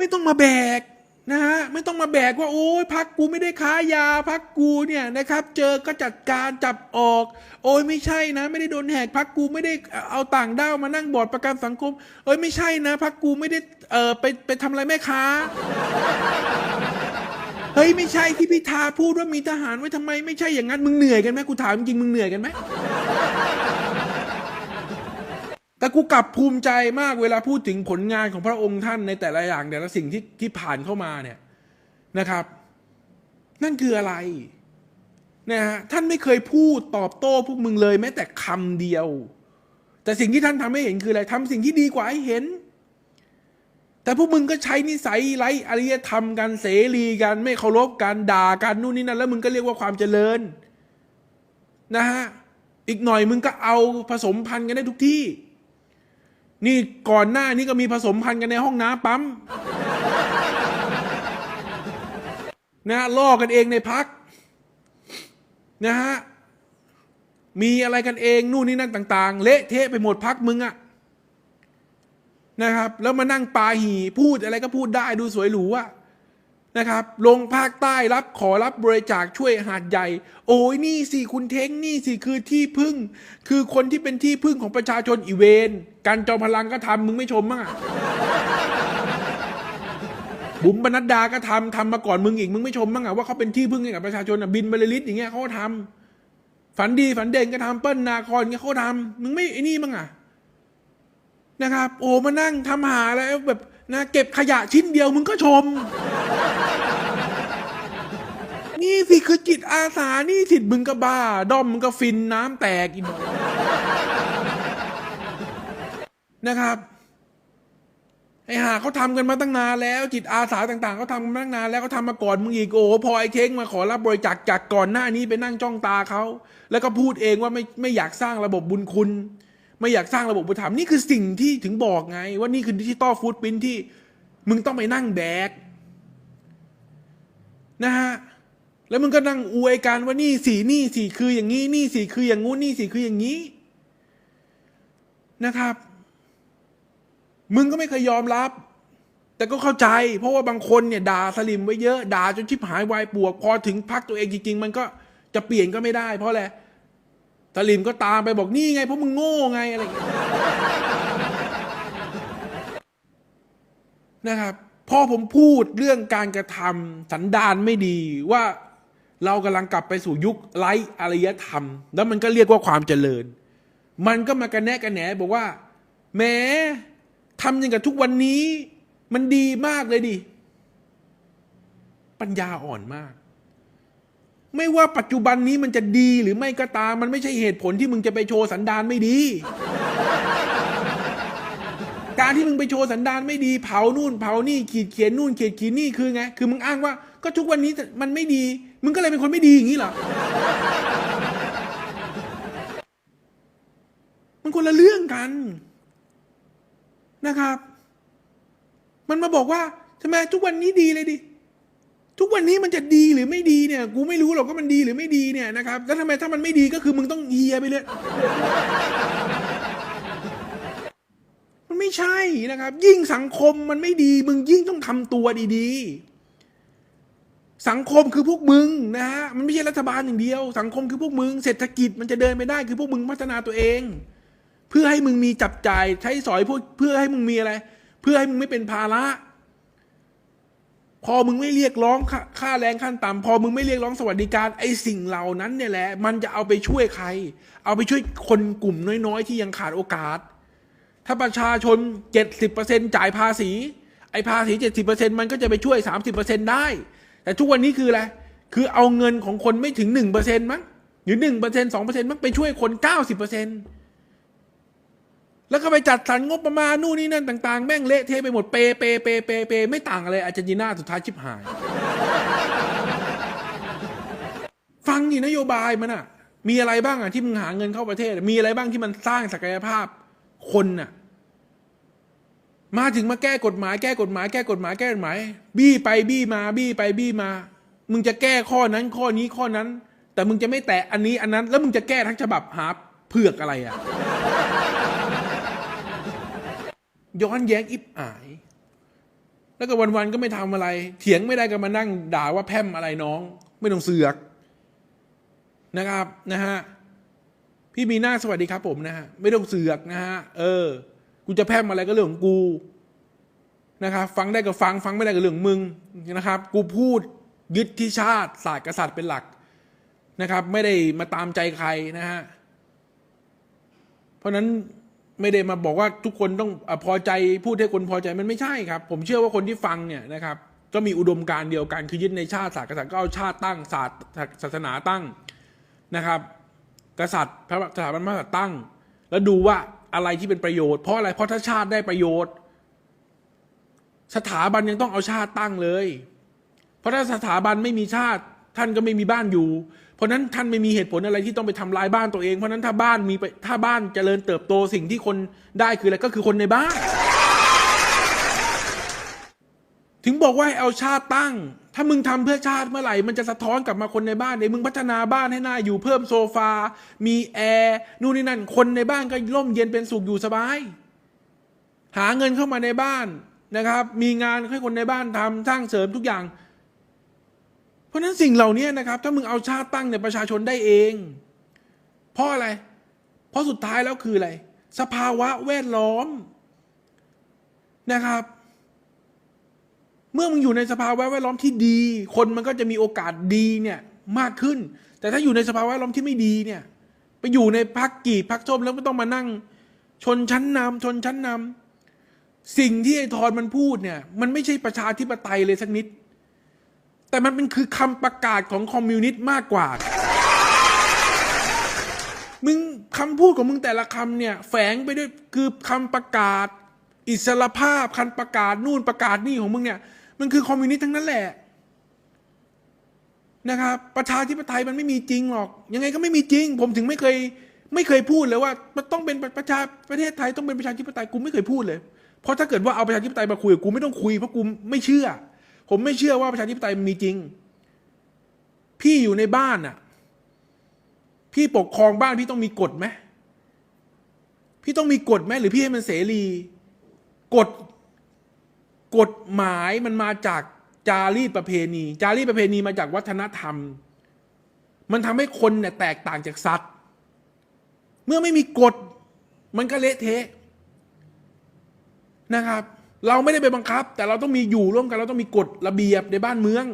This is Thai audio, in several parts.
ไม่ต้องมาแบกนะฮะไม่ต้องมาแบกว่าโอ้ยพักกูไม่ได้ค้ายาพักกูเนี่ยนะครับ เจอก็จัดการจับออก โอ้ยไม่ใช่นะ ไม่ได้โดนแหกพักกูไม่ได้เอาต่างด้าวมานั่งบอร์ดประกันสังคม เอ้ยไม่ใช่นะพักกูไม่ได้เออไปไปทำอะไรแม่ค้าเฮ้ยไม่ใช่ที่พิธาพูดว่ามีทหารไว้ทำไมไม่ใช่อย่างนั้นมึงเหนื่อยกันไหมกูถามจริงมึงเหนื่อยกันไหม แต่กูกลับภูมิใจมากเวลาพูดถึงผลงานของพระองค์ท่านในแต่ละอย่างแต่ละสิ่งที่ที่ผ่านเข้ามาเนี่ยนะครับ นั่นคืออะไรนะฮะท่านไม่เคยพูดตอบโต้พวกมึงเลย แม้แต่คำเดียว แต่สิ่งที่ท่านทำให้เห็นคืออะไรทำสิ่งที่ดีกว่าให้เห็น แต่พวกมึงก็ใช้นิสัยไร้อริยธรรมกันเสรีกัน ไม่เคารพกันด่ากันนู่นนี่นั่นแล้วมึงก็เรียกว่าความเจริญนะฮะอีกหน่อยมึงก็เอาผสมพันธุ์กันได้ทุกที่ นี่ก่อนหน้านี้ก็มีผสมพันธุ์กันในห้องน้ำปั๊มนะฮะล่อกันเองในพักนะฮะมีอะไรกันเองนู่นนี่นั่นต่าง ๆ เละเทะไปหมดพักมึงอะนะครับ แล้วมานั่งปาหีพูดอะไรก็พูดได้ดูสวยหรูอะ นะครับ ลงภาคใต้รับขอรับบริจาคช่วยหาดใหญ่ โอ้ยนี่สิคุณเท้งนี่สิคือที่พึ่ง คือคนที่เป็นที่พึ่งของประชาชนอีเวนการจอมพลังก็ทำมึงไม่ชมมั้งอะบุ๋มบรรณดาก็ทำทำมาก่อนมึงอีกมึงไม่ชมมั้งอะว่าเขาเป็นที่พึ่งให้กับประชาชนอะบินบรรลิตอย่างเงี้ยเขาก็ทำฝันดีฝันเด่นก็ทำเปิ้ลนาคอนเงี้ยเขาทำมึงไม่ไอ้นี่มั้งอะนะครับ โอ้มานั่งทำหาแล้วแบบนะเก็บขยะชิ้นเดียวมึงก็ชม นี่สิคือจิตอาสานี่สิมึงก็บ้า ด้อมมึงก็ฟินน้ำแตกอีกนะครับไอ้ห่าเขาทำกันมาตั้งนานแล้ว จิตอาสาต่างๆเขาทำกันมาตั้งนานแล้วเขาทำมาก่อนมึงอีกโอ้พอไอ้เช้งมาขอรับบริจาคจากก่อนหน้านี้ไปนั่งจ้องตาเขาแล้วก็พูดเองว่าไม่ไม่อยากสร้างระบบบุญคุณ ไม่อยากสร้างระบบบุญธรรมนี่คือสิ่งที่ถึงบอกไง ว่านี่คือดิจิตอลฟูดพิ้นที่ มึงต้องไปนั่งแบกนะฮะ แล้วมึงก็นั่งอวยกันว่านี่สีนี่สีคืออย่างนี้นี่สีคืออย่างงู้นนี่สีคืออย่างนี้นะครับ มึงก็ไม่เคยยอมรับ แต่ก็เข้าใจ เพราะว่าบางคนเนี่ยด่าสลิมไว้เยอะด่าจนชิบหายวายปวก พอถึงพักตัวเองจริง ๆ มันก็จะเปลี่ยนก็ไม่ได้ เพราะอะไรสลิมก็ตามไปบอกนี่ไง เพราะมึงโง่ไงอะไรอย่างเงี้ยนะครับพอผมพูดเรื่องการกระทำสันดานไม่ดีว่า เรากำลังกลับไปสู่ยุคไร้อารยธรรม แล้วมันก็เรียกว่าความเจริญ มันก็มากระแนะกระแหนบอกว่าแหมทำอย่างกับทุกวันนี้ มันดีมากเลยดิ ปัญญาอ่อนมาก ไม่ว่าปัจจุบันนี้มันจะดีหรือไม่ก็ตาม มันไม่ใช่เหตุผลที่มึงจะไปโชว์สันดานไม่ดี การที่มึงไปโชว์สันดานไม่ดี เผานู่นเผานี่ขีดเขียนนู่นขีดเขียนนี่คือไง คือมึงอ้างว่า ก็ทุกวันนี้มันไม่ดี มึงก็เลยเป็นคนไม่ดีอย่างนี้เหรอ มันคนละเรื่องกันนะครับ มันมาบอกว่าทำไมทุกวันนี้ดีเลยดิ ทุกวันนี้มันจะดีหรือไม่ดีเนี่ย กูไม่รู้หรอกว่ามันดีหรือไม่ดีเนี่ยนะครับ แล้วทำไมถ้ามันไม่ดีก็คือมึงต้องเฮียไปเลย มันไม่ใช่นะครับ ยิ่งสังคมมันไม่ดี มึงยิ่งต้องทำตัวดีๆ สังคมคือพวกมึงนะฮะมันไม่ใช่รัฐบาลอย่างเดียว สังคมคือพวกมึงเศรษฐกิจมันจะเดินไปได้คือพวกมึงพัฒนาตัวเอง เพื่อให้มึงมีจับจ่ายใช้สอยพวกเพื่อให้มึงมีอะไร เพื่อให้มึงไม่เป็นภาระ พอมึงไม่เรียกร้องค่าค่าแรงขั้นต่ำพอมึงไม่เรียกร้องสวัสดิการไอ้สิ่งเหล่านั้นเนี่ยแหละ มันจะเอาไปช่วยใคร เอาไปช่วยคนกลุ่มน้อยๆ ที่ยังขาดโอกาส ถ้าประชาชน 70%จ่ายภาษี ไอ้ภาษี 70%มันก็จะไปช่วย 30%ได้ แต่ทุกวันนี้คืออะไรคือเอาเงินของคนไม่ถึง1%มั้งหรือ1% 2%มั้งไปช่วยคน90%แล้วก็ไปจัดสรรงบประมาณนู่นนี่นั่นต่างๆ แม่งเละเทะไปหมดเปเปเปเปเปไม่ต่างอะไรอาร์เจนตินาสุดท้ายชิบหาย ฟังดินโยบายมันอะมีอะไรบ้างอะที่มึงหาเงินเข้าประเทศ มีอะไรบ้างที่มันสร้างศักยภาพคนน่ะ มาถึงมาแก้กฎหมายแก้กฎหมายแก้กฎหมายแก้กฎหมาย บี้ไปบี้มาบี้ไปบี้มา มึงจะแก้ข้อนั้นข้อนี้ข้อนั้น แต่มึงจะไม่แตะอันนี้อันนั้น แล้วมึงจะแก้ทั้งฉบับหาเผือกอะไรอะย้อนแย้งอิบอาย แล้วก็วันๆก็ไม่ทำอะไร เถียงไม่ได้ก็มานั่งด่าว่าแพมอะไรน้อง ไม่ต้องเสือกนะครับนะฮะพี่มีหน้าสวัสดีครับผมนะฮะไม่ต้องเสือกนะฮะเออ กูจะแพร่มอะไรก็เรื่องของกูนะครับฟังได้ก็ฟังฟังไม่ได้ก็เรื่องมึงนะครับ กูพูดยึดที่ชาติศาสตร์กษัตริย์เป็นหลักนะครับ ไม่ได้มาตามใจใครนะฮะเพราะนั้นไม่ได้มาบอกว่าทุกคนต้องอพอใจพูดให้คนพอใจมันไม่ใช่ครับ ผมเชื่อว่าคนที่ฟังเนี่ยนะครับ ก็มีอุดมการณ์เดียวกันคือยึดในชาติศาสตร์กษัตริย์ก็เอาชาติตั้งศาสตร์ศาสนาตั้งนะครับ กษัตริย์พระสถาบันพระมหากษัตริย์ตั้ง แล้วดูว่า อะไรที่เป็นประโยชน์เพราะอะไรเพราะถ้าชาติได้ประโยชน์ สถาบันยังต้องเอาชาติตั้งเลย เพราะถ้าสถาบันไม่มีชาติ ท่านก็ไม่มีบ้านอยู่ เพราะนั้นท่านไม่มีเหตุผลอะไรที่ต้องไปทำลายบ้านตัวเองเพราะนั้นถ้าบ้านมีไปถ้าบ้านจเจริญเติบโตสิ่งที่คนได้คืออะไรก็คือคนในบ้าน ถึงบอกว่าให้เอาชาติตั้ง ถ้ามึงทำเพื่อชาติเมื่อไหร่ มันจะสะท้อนกลับมาคนในบ้านเองมึงพัฒนาบ้านให้น่าอยู่เพิ่มโซฟา มีแอร์ นู่นนี่นั่น คนในบ้านก็ร่มเย็นเป็นสุขอยู่สบาย หาเงินเข้ามาในบ้านนะครับ มีงานให้คนในบ้านทำสร้างเสริมทุกอย่าง เพราะฉะนั้นสิ่งเหล่านี้นะครับ ถ้ามึงเอาชาติตั้งเนี่ยประชาชนได้เอง เพราะอะไร เพราะสุดท้ายแล้วคืออะไร สภาวะแวดล้อมนะครับ เมื่อมึงอยู่ในสภาวะแวดล้อมที่ดี คนมันก็จะมีโอกาสดีเนี่ยมากขึ้น แต่ถ้าอยู่ในสภาวะแวดล้อมที่ไม่ดีเนี่ย ไปอยู่ในพักกีดพักส้มแล้วไม่ต้องมานั่ง ชนชั้นนำชนชั้นนำสิ่งที่ไอ้ทอนมันพูดเนี่ย มันไม่ใช่ประชาธิปไตยเลยสักนิด แต่มันเป็นคือคำประกาศของคอมมิวนิสต์มากกว่า มึงคำพูดของมึงแต่ละคำเนี่ย แฝงไปด้วยคือคำประกาศอิสรภาพคันประกาศนู่นประกาศนี่ของมึงเนี่ย มันคือคอมมิวนิสต์ทั้งนั้นแหละนะครับประชาธิปไตยมันไม่มีจริงหรอก ยังไงก็ไม่มีจริง ผมถึงไม่เคย ไม่เคยพูดเลยว่ามันต้องเป็นประชาประเทศไทยต้องเป็นประชาธิปไตยกูไม่เคยพูดเลย เพราะถ้าเกิดว่าเอาประชาธิปไตยมาคุยกูไม่ต้องคุยเพราะกูไม่เชื่อ ผมไม่เชื่อว่าประชาธิปไตยมันมีจริง พี่อยู่ในบ้านอะ พี่ปกครองบ้านพี่ต้องมีกฎไหมพี่ต้องมีกฎไหมหรือพี่ให้มันเสรี กฎ กฎหมายมันมาจากจารีตประเพณี จารีตประเพณีมาจากวัฒนธรรม มันทำให้คนเนี่ยแตกต่างจากสัตว์ เมื่อไม่มีกฎ มันก็เละเทะนะครับ เราไม่ได้ไปบังคับ แต่เราต้องมีอยู่ร่วมกัน เราต้องมีกฎระเบียบในบ้านเมือง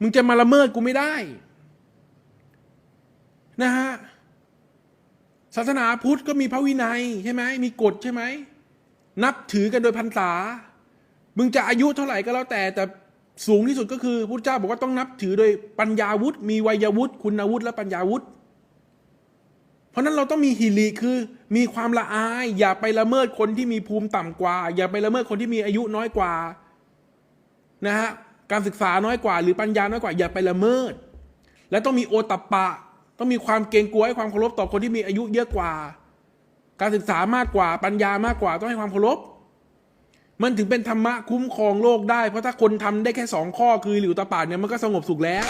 มึงจะมาละเมิดกูไม่ได้นะฮะศาสนาพุทธก็มีพระวินัยใช่ไหมมีกฎใช่ไหมนับถือกันโดยพรรษา มึงจะอายุเท่าไหร่ก็แล้วแต่ แต่สูงที่สุดก็คือพุทธเจ้าบอกว่าต้องนับถือโดยปัญญาวุฒิมีวัยวุฒิคุณวุฒิและปัญญาวุฒิเพราะนั้นเราต้องมีฮิริคือ มีความละอาย อย่าไปละเมิดคนที่มีภูมิต่ำกว่า อย่าไปละเมิดคนที่มีอายุน้อยกว่านะฮะการศึกษาน้อยกว่า หรือปัญญาน้อยกว่าอย่าไปละเมิด และต้องมีโอตัปปะ ต้องมีความเกรงกลัวให้ความเคารพต่อคนที่มีอายุเยอะกว่า การศึกษามากกว่าปัญญามากกว่าต้องให้ความเคารพ มันถึงเป็นธรรมะคุ้มครองโลกได้ เพราะถ้าคนทำได้แค่สองข้อคือหลิวตาปาดเนี่ยมันก็สงบสุขแล้ว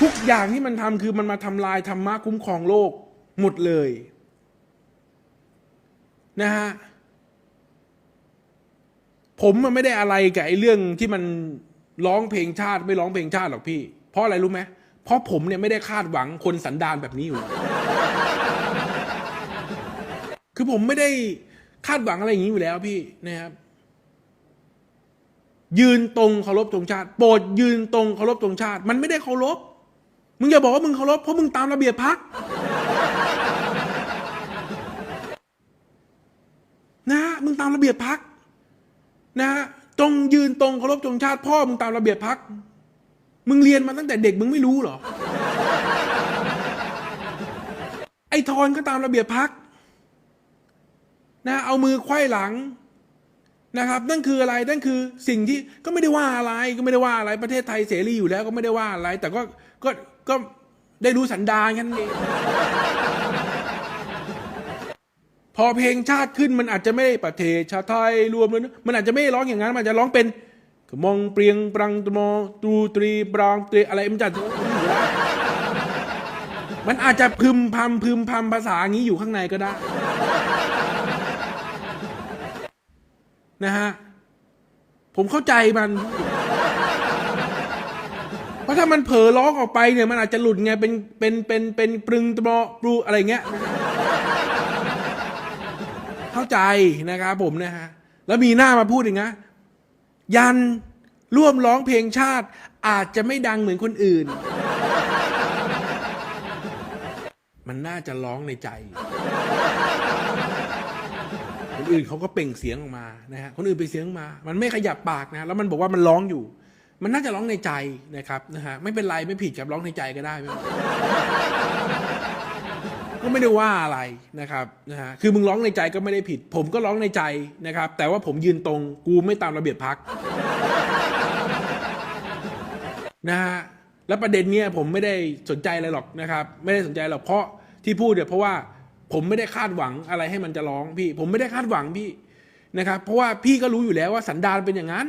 ทุกอย่างที่มันทำคือมันมาทำลายธรรมะคุ้มครองโลกหมดเลยนะฮะผมมันไม่ได้อะไรกับไอ้เรื่องที่มันร้องเพลงชาติไม่ร้องเพลงชาติหรอกพี่ เพราะอะไรรู้ไหมเพราะผมเนี่ยไม่ได้คาดหวังคนสันดานแบบนี้อยู่ คือผมไม่ได้ คาดหวังอะไรอย่างนี้อยู่แล้วพี่นะครับ ยืนตรงเคารพธงชาติ โปรดยืนตรงเคารพธงชาติ มันไม่ได้เคารพมึงอย่าบอกว่ามึงเคารพเพราะมึงตามระเบียบพักนะฮะมึงตามระเบียบพักนะฮะจงยืนตรงเคารพธงชาติ พ่อมึงตามระเบียบพักมึงเรียนมาตั้งแต่เด็กมึงไม่รู้หรอไอทอนก็ตามระเบียบพัก นะเอามือไขว้หลังนะครับ นั่นคืออะไรนั่นคือสิ่งที่ก็ไม่ได้ว่าอะไรก็ไม่ได้ว่าอะไรประเทศไทยเสรีอยู่แล้วก็ไม่ได้ว่าอะไร แต่ก็ก็ก็ได้รู้สันดานแค่นั้นเองพอเพลงชาติขึ้นมันอาจจะไม่ประเทศชาติไทยรวมเลยมันอาจจะไม่ร้องอย่างนั้นมันอาจจะร้องเป็นมองเปรียงปรังตมอตรูตรีบรองตรีอะไรมันจะมันอาจจะพึมพำพึมพำภาษาอย่างนี้อยู่ข้างในก็ได้ นะฮะ ผมเข้าใจมัน เพราะถ้ามันเผลอร้อออกไปเนี่ย มันอาจจะหลุดไง เป็น เป็น เป็น เป็นปรึงตมอปรูอะไรเงี้ย เข้าใจนะครับผมนะฮะ แล้วมีหน้ามาพูดอีกนะ ยันร่วมร้องเพลงชาติ อาจจะไม่ดังเหมือนคนอื่น มันน่าจะร้องในใจ คนอื่นเขาก็เปล่งเสียงออกมานะฮะคนอื่นเปล่งเสียงออกมา มันไม่ขยับปากนะแล้วมันบอกว่ามันร้องอยู่ มันน่าจะร้องในใจนะครับนะฮะไม่เป็นไรไม่ผิดกับร้องในใจก็ได้ไม่ไรก็ไม่ได้ว่าอะไรนะครับนะฮะคือมึงร้องในใจก็ไม่ได้ผิด ผมก็ร้องในใจนะครับ แต่ว่าผมยืนตรงกูไม่ตามระเบียบพักนะฮะแล้วประเด็นเนี้ยผมไม่ได้สนใจอะไรหรอกนะครับ ไม่ได้สนใจหรอกเพราะที่พูดเนี่ยเพราะว่า ผมไม่ได้คาดหวังอะไรให้มันจะร้องพี่ ผมไม่ได้คาดหวังพี่นะครับ เพราะว่าพี่ก็รู้อยู่แล้วว่าสันดานเป็นอย่างนั้น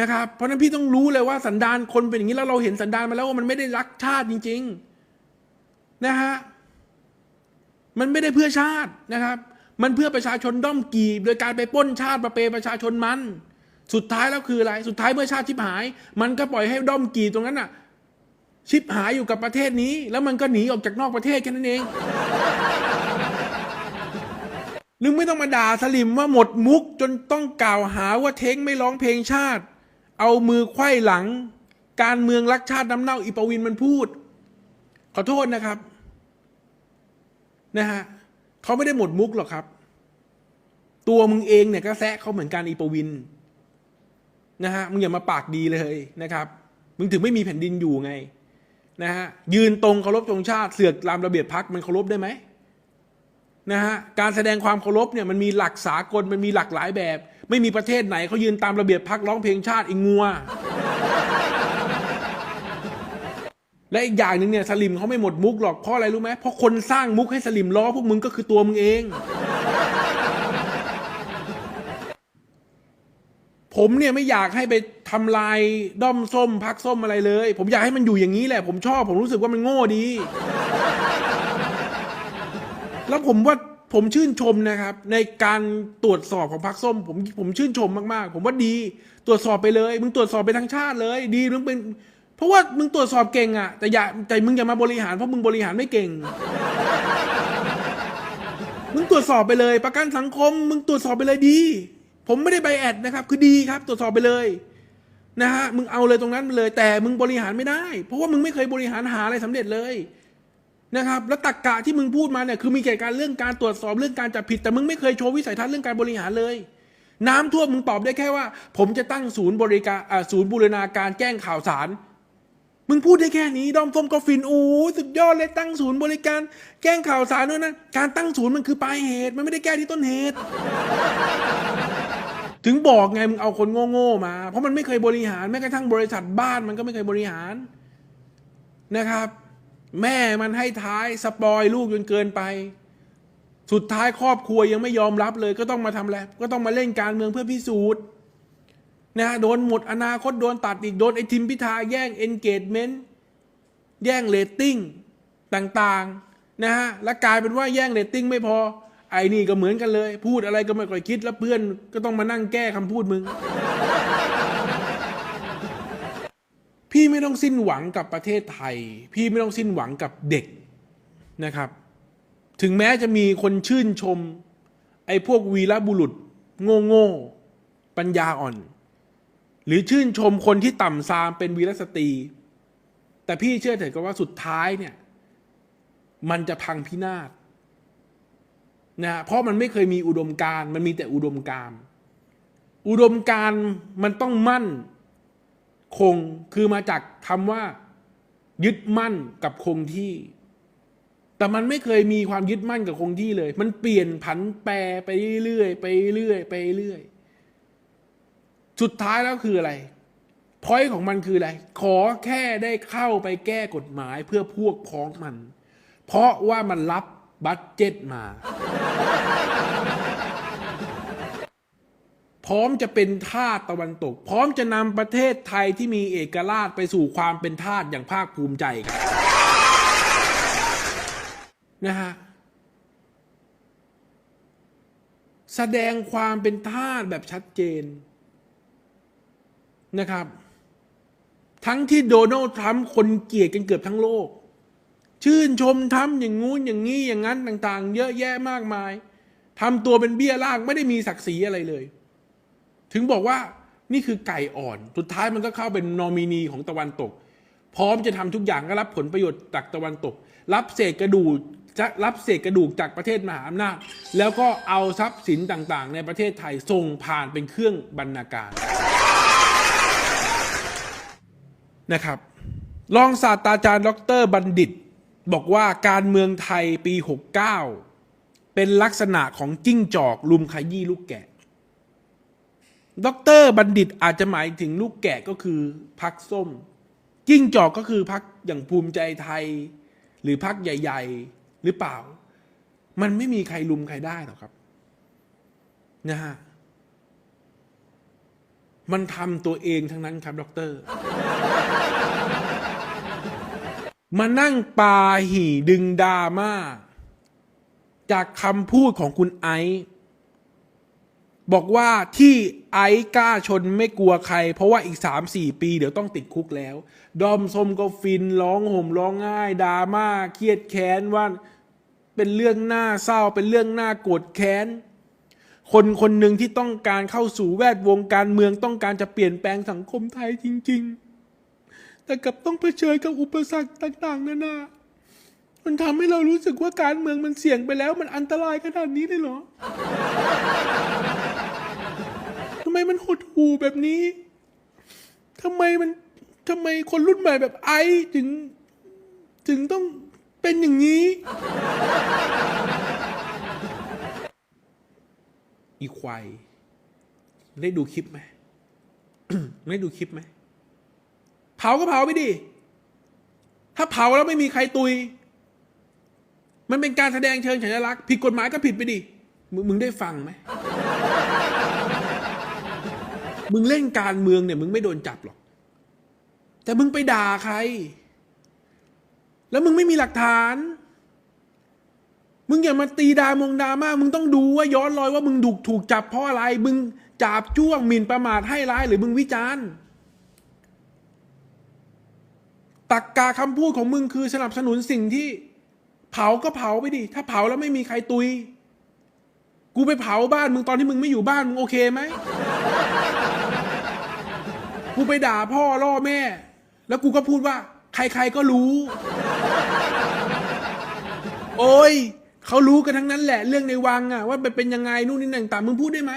นะครับ เพราะนั้นพี่ต้องรู้เลยว่าสันดานคนเป็นอย่างนี้แล้วเราเห็นสันดานมาแล้วว่ามันไม่ได้รักชาติจริง ๆ นะฮะมันไม่ได้เพื่อชาตินะครับ มันเพื่อประชาชนด้อมกีบ โดยการไปป้นชาติประเปประชาชนมัน สุดท้ายแล้วคืออะไร สุดท้ายเมื่อชาติชิบหาย มันก็ปล่อยให้ด้อมกีบตรงนั้นน่ะ ชิบหายอยู่กับประเทศนี้ แล้วมันก็หนีออกจากนอกประเทศแค่นั้นเองนึงไม่ต้องมาด่าสลิมว่าหมดมุกจนต้องกล่าวหาว่าเท้งไม่ร้องเพลงชาติ เอามือไขว้หลัง การเมืองรักชาติน้ำเน่าอีปวินมันพูด ขอโทษนะครับนะฮะเขาไม่ได้หมดมุกหรอกครับ ตัวมึงเองเนี่ยก็แซะเขาเหมือนกันอีปวินนะฮะมึงอย่ามาปากดีเลยนะครับ มึงถึงไม่มีแผ่นดินอยู่ไง นะฮะยืนตรงเคารพธงชาติเสือกตามระเบียบพักมันเคารพได้ไหมนะฮะการแสดงความเคารพเนี่ยมันมีหลักสากลมันมีหลากหลายแบบ ไม่มีประเทศไหนเขายืนตามระเบียบพักร้องเพลงชาติอีงัว และอีกอย่างหนึ่งเนี่ยสลิมเขาไม่หมดมุกหรอกเพราะอะไรรู้ไหมเพราะคนสร้างมุกให้สลิมล้อพวกมึงก็คือตัวมึงเอง ผมเนี่ยไม่อยากให้ไปทำลายด้อมส้มพักส้มอะไรเลย ผมอยากให้มันอยู่อย่างนี้แหละ ผมชอบ ผมรู้สึกว่ามันโง่ดี แล้วผมว่าผมชื่นชมนะครับ ในการตรวจสอบของพักส้ม ผมผมชื่นชมมากๆ ผมว่าดี ตรวจสอบไปเลย มึงตรวจสอบไปทั้งชาติเลย ดีมึงเป็น เพราะว่ามึงตรวจสอบเก่งอะแต่อย่าแต่มึงอย่ามาบริหารเพราะมึงบริหารไม่เก่งมึงตรวจสอบไปเลย ประกันสังคม มึงตรวจสอบไปเลยดี ผมไม่ได้ใบแอดนะครับ คือดีครับ ตรวจสอบไปเลยนะฮะมึงเอาเลยตรงนั้นเลย แต่มึงบริหารไม่ได้ เพราะว่ามึงไม่เคยบริหารหาอะไรสำเร็จเลยนะครับ แล้วตักกะที่มึงพูดมาเนี่ยคือมีเกี่ยวกับเรื่องการตรวจสอบเรื่องการจับผิด แต่มึงไม่เคยโชว์วิสัยทัศน์เรื่องการบริหารเลย น้ำท่วมมึงตอบได้แค่ว่า ผมจะตั้งศูนย์บริการอ่าศูนย์บูรณาการแจ้งข่าวสาร มึงพูดได้แค่นี้ ดอมส้มก็ฟินโอ้สุดยอดเลยตั้งศูนย์บริการ แจ้งข่าวสารด้วยนะการตั้งศูนย์มันคือปลายเหตุ มันไม่ได้แก้ที่ต้นเหตุ ถึงบอกไงมึงเอาคนโง่ๆมา เพราะมันไม่เคยบริหารแม้กระทั่งบริษัทบ้านมันก็ไม่เคยบริหารนะครับ แม่มันให้ท้ายสปอยลูกจนเกินไป สุดท้ายครอบครัวยังไม่ยอมรับเลย ก็ต้องมาทำอะไรก็ต้องมาเล่นการเมืองเพื่อพิสูจน์นะโดนหมดอนาคตโดนตัดอีกโดนไอทิมพิธาแย่ง engagement แย่งเรตติ้งต่างๆนะฮะและกลายเป็นว่าแย่งเรตติ้งไม่พอ ไอ้นี่ก็เหมือนกันเลย พูดอะไรก็ไม่ค่อยคิดแล้วเพื่อนก็ต้องมานั่งแก้คำพูดมึง พี่ไม่ต้องสิ้นหวังกับประเทศไทย พี่ไม่ต้องสิ้นหวังกับเด็กนะครับ ถึงแม้จะมีคนชื่นชม ไอ้พวกวีรบุรุษ โง่โง่ปัญญาอ่อน หรือชื่นชมคนที่ต่ำซามเป็นวีรสตรี แต่พี่เชื่อเถิดก็ว่าสุดท้ายเนี่ย มันจะพังพินาศ นะเพราะมันไม่เคยมีอุดมการมันมีแต่อุดมการ อุดมการมันต้องมั่นคงคือมาจากคำว่า ยึดมั่นกับคงที่ แต่มันไม่เคยมีความยึดมั่นกับคงที่เลย มันเปลี่ยนผันแปรไปเรื่อยไปเรื่อยไปเรื่อยสุดท้ายแล้วคืออะไรพอยของมันคืออะไร ขอแค่ได้เข้าไปแก้กฎหมายเพื่อพวกพ้องมัน เพราะว่ามันรับ บัตเจ็ตมา พร้อมจะเป็นทาสตะวันตก พร้อมจะนำประเทศไทยที่มีเอกราชไปสู่ความเป็นทาสอย่างภาคภูมิใจครับนะฮะแสดงความเป็นทาสแบบชัดเจนนะครับ ทั้งที่โดนัลด์ทรัมป์คนเกลียดกันเกือบทั้งโลก ชื่นชมทำอย่างงู้นอย่างนี้อย่างนั้นต่างๆ เยอะแยะมากมายทำตัวเป็นเบี้ยล่างไม่ได้มีศักดิ์ศรีอะไรเลย ถึงบอกว่านี่คือไก่อ่อน สุดท้ายมันก็เข้าเป็นนอมินีของตะวันตก พร้อมจะทำทุกอย่างก็รับผลประโยชน์จากตะวันตก รับเศษกระดูกจะรับเศษกระดูกจากประเทศมหาอำนาจ แล้วก็เอาทรัพย์สินต่างๆ ในประเทศไทยส่งผ่านเป็นเครื่องบรรณาการนะครับ รองศาสตราจารย์ ดรบัณฑิต บอกว่าการเมืองไทยปี 69 เป็นลักษณะของจิ้งจอกลุมขยี้ลูกแกะดรบัณฑิตอาจจะหมายถึงลูกแกะก็คือพักส้ม จิ้งจอกก็คือพักอย่างภูมิใจไทย หรือพักใหญ่ ๆ หรือเปล่า มันไม่มีใครลุมใครได้หรอกครับนะฮะมันทำตัวเองทั้งนั้นครับดร มานั่งปาหี่ดึงดราม่า จากคำพูดของคุณไอซ์บอกว่าที่ไอซ์กล้าชนไม่กลัวใคร เพราะว่าอีกสามสี่ปี เดี๋ยวต้องติดคุกแล้ว ดอมสมก็ฟินร้องห่มร้องไห้ดราม่าเครียดแค้นว่าเป็นเรื่องน่าเศร้าเป็นเรื่องน่าโกรธแค้น คนคนหนึ่งที่ต้องการเข้าสู่แวดวงการเมืองต้องการจะเปลี่ยนแปลงสังคมไทยจริง ๆ แต่กลับต้องเผชิญกับอุปสรรคต่าง ๆนานามันทำให้เรารู้สึกว่าการเมืองมันเสี่ยงไปแล้ว มันอันตรายขนาดนี้เลยเหรอทำไมมันหดหู่แบบนี้ทำไมมันทำไมคนรุ่นใหม่แบบไอซ์ถึง ถึงต้องเป็นอย่างนี้ อีควายได้ดูคลิปไหมได้ดูคลิปไหม เผาก็เผาไปดิ ถ้าเผาแล้วไม่มีใครตุย มันเป็นการแสดงเชิงสัญลักษณ์ผิดกฎหมายก็ผิดไปดิมึงมึงได้ฟังไหม มึงเล่นการเมืองเนี่ย มึงไม่โดนจับหรอก แต่มึงไปด่าใคร แล้วมึงไม่มีหลักฐาน มึงอย่ามาตีดามงดาม่ามึงต้องดูว่าย้อนรอยว่ามึงถูกถูกจับเพราะอะไร มึงจับจ้วงหมิ่นประมาทให้ร้ายหรือมึงวิจารณ์ ตักกาคำพูดของมึงคือสนับสนุนสิ่งที่ เผาก็เผาไปดิ ถ้าเผาแล้วไม่มีใครตุย กูไปเผาบ้านมึงตอนที่มึงไม่อยู่บ้านมึงโอเคไหม กูไปด่าพ่อล่อแม่ แล้วกูก็พูดว่า ใครๆก็รู้ โอ้ยเขารู้กันทั้งนั้นแหละ เรื่องในวังอะว่าเป็นยังไงนู่นนี่นั่นต่างมึงพูดได้ไหม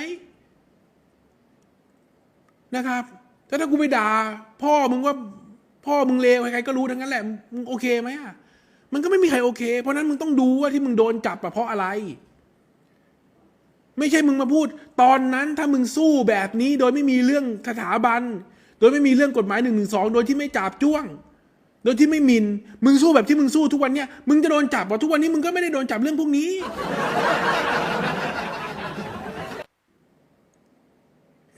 นะครับแต่ถ้ากูไปด่าพ่อมึงว่า พ่อมึงเลวใครๆก็รู้ทั้งนั้นแหละมึงโอเคไหมอะมันก็ไม่มีใครโอเค เพราะนั้นมึงต้องดูว่าที่มึงโดนจับอะเพราะอะไร ไม่ใช่มึงมาพูด ตอนนั้นถ้ามึงสู้แบบนี้ โดยไม่มีเรื่องสถาบัน โดยไม่มีเรื่องกฎหมายหนึ่งหนึ่งสองโดยที่ไม่จับจ้วง โดยที่ไม่มิน มึงสู้แบบที่มึงสู้ทุกวันเนี้ยมึงจะโดนจับว่าทุกวันนี้มึงก็ไม่ได้โดนจับเรื่องพวกนี้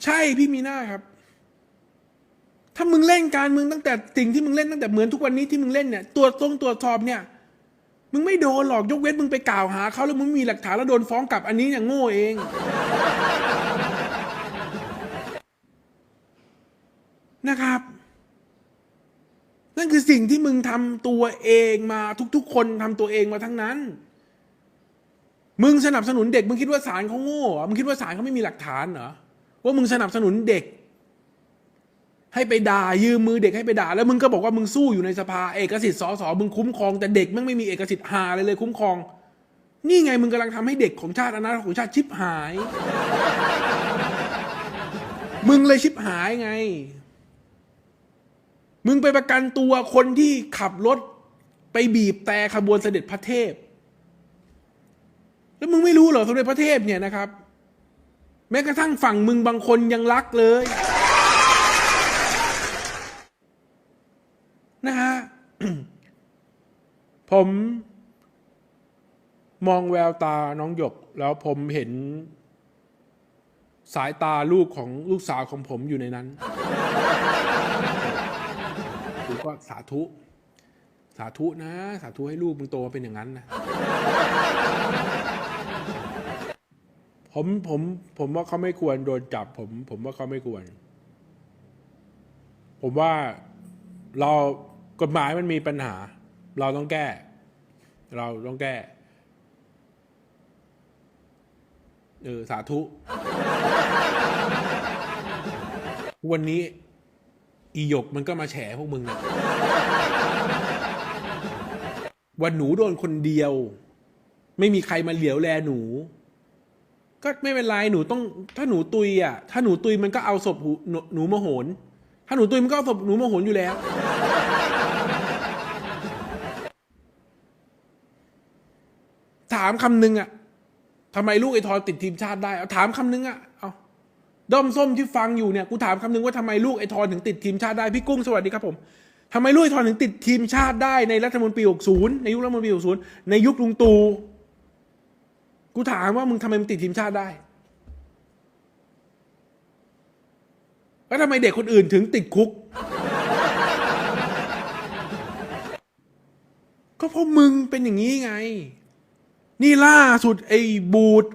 ใช่พี่มีหน้าครับ ถ้ามึงเล่นการมึงตั้งแต่สิ่งที่มึงเล่นตั้งแต่เหมือนทุกวันนี้ที่มึงเล่นเนี่ยตรวจตรงตรวจสอบเนี่ย มึงไม่โดนหรอกยกเว้นมึงไปกล่าวหาเขาแล้วมึงมีหลักฐานแล้วโดนฟ้องกลับอันนี้อย่างโง่เอง นะครับ นั่นคือสิ่งที่มึงทำตัวเองมาทุกๆ คนทำตัวเองมาทั้งนั้น มึงสนับสนุนเด็ก มึงคิดว่าศาลเขาโง่มึงคิดว่าศาลเขาไม่มีหลักฐานเหรอว่ามึงสนับสนุนเด็ก ให้ไปด่ายืมมือเด็กให้ไปด่า แล้วมึงก็บอกว่ามึงสู้อยู่ในสภาเอกสิทธิ์สสมึงคุ้มครองแต่เด็กมึงไม่มีเอกสิทธิ์หาเลยเลยคุ้มครอง นี่ไงมึงกำลังทำให้เด็กของชาติอนาคตของชาติชิบหาย มึงเลยชิบหายไง มึงไปประกันตัวคนที่ขับรถไปบีบแต่ขบวนเสด็จพระเทพ แล้วมึงไม่รู้เหรอสมเด็จพระเทพเนี่ยนะครับ แม้กระทั่งฝั่งมึงบางคนยังรักเลย นะฮะ ผมมองแววตาน้องหยก แล้วผมเห็น สายตาลูกของลูกสาวของผมอยู่ในนั้นผมก็สาธุ สาธุนะ สาธุให้ลูกมึงโตเป็นอย่างนั้นนะผมผมผมว่าเขาไม่ควรโดนจับ ผม ผมว่าเขาไม่ควร ผมว่าเรากฎหมายมันมีปัญหา เราต้องแก้ เราต้องแก้ เออ สาธุ วันนี้ อีหยกมันก็มาแฉพวกมึงนะวันหนูโดนคนเดียว ไม่มีใครมาเหลียวแลหนู ก็ไม่เป็นไรหนูต้อง ถ้าหนูตุยอะ ถ้าหนูตุยมันก็เอาศพหนูหนูมโหน ถ้าหนูตุยมันก็เอาศพหนูมโหนอยู่แล้ว ถามคำหนึ่งอะทำไมลูกไอ้ทอนติดทีมชาติได้เอาถามคำนึงอะเอาด้อมส้มที่ฟังอยู่เนี่ยกูถามคำนึงว่าทำไมลูกไอ้ทอนถึงติดทีมชาติได้พี่กุ้งสวัสดีครับผมทำไมลูกไอ้ทอนถึงติดทีมชาติได้ในรัฐมนตรี60 ในยุครัฐมนตรี60 ในยุคลุงตู่กูถามว่ามึงทำไมมึงติดทีมชาติได้แล้วทำไมเด็กคนอื่นถึงติดคุก ก็เพราะมึงเป็นอย่างนี้ไง นี่ล่าสุดไอ้บูด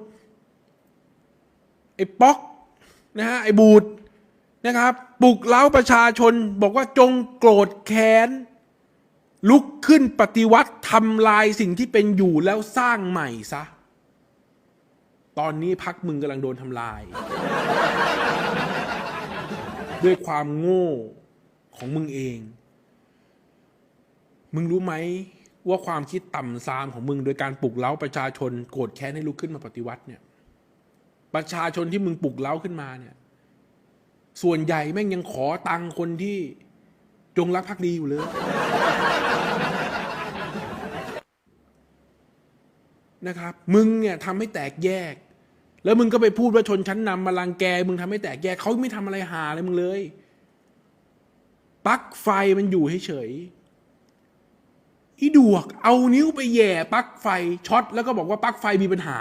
ไอ้ป๊อกนะฮะไอ้บูดนะครับปลุกเล้าประชาชนบอกว่าจงโกรธแค้น ลุกขึ้นปฏิวัติทำลายสิ่งที่เป็นอยู่แล้วสร้างใหม่ซะ ตอนนี้พักมึงกำลังโดนทำลาย ด้วยความโง่ของมึงเอง มึงรู้ไหม ว่าความคิดต่ำซามของมึง โดยการปลุกเล้าประชาชนโกรธแค้นให้ลุกขึ้นมาปฏิวัติเนี่ย ประชาชนที่มึงปลุกเล้าขึ้นมาเนี่ย ส่วนใหญ่แม่งยังขอตังค์คนที่จงรักภักดีอยู่เลย นะครับ มึงเนี่ยทำให้แตกแยก แล้วมึงก็ไปพูดว่าชนชั้นนำมาลังแก มึงทำให้แตกแยกเขาไม่ทำอะไรหาอะไรมึงเลยปลั๊กไฟมันอยู่เฉยๆ อีดวก เอานิ้วไปแย่ปลั๊กไฟช็อตแล้วก็บอกว่าปลั๊กไฟมีปัญหา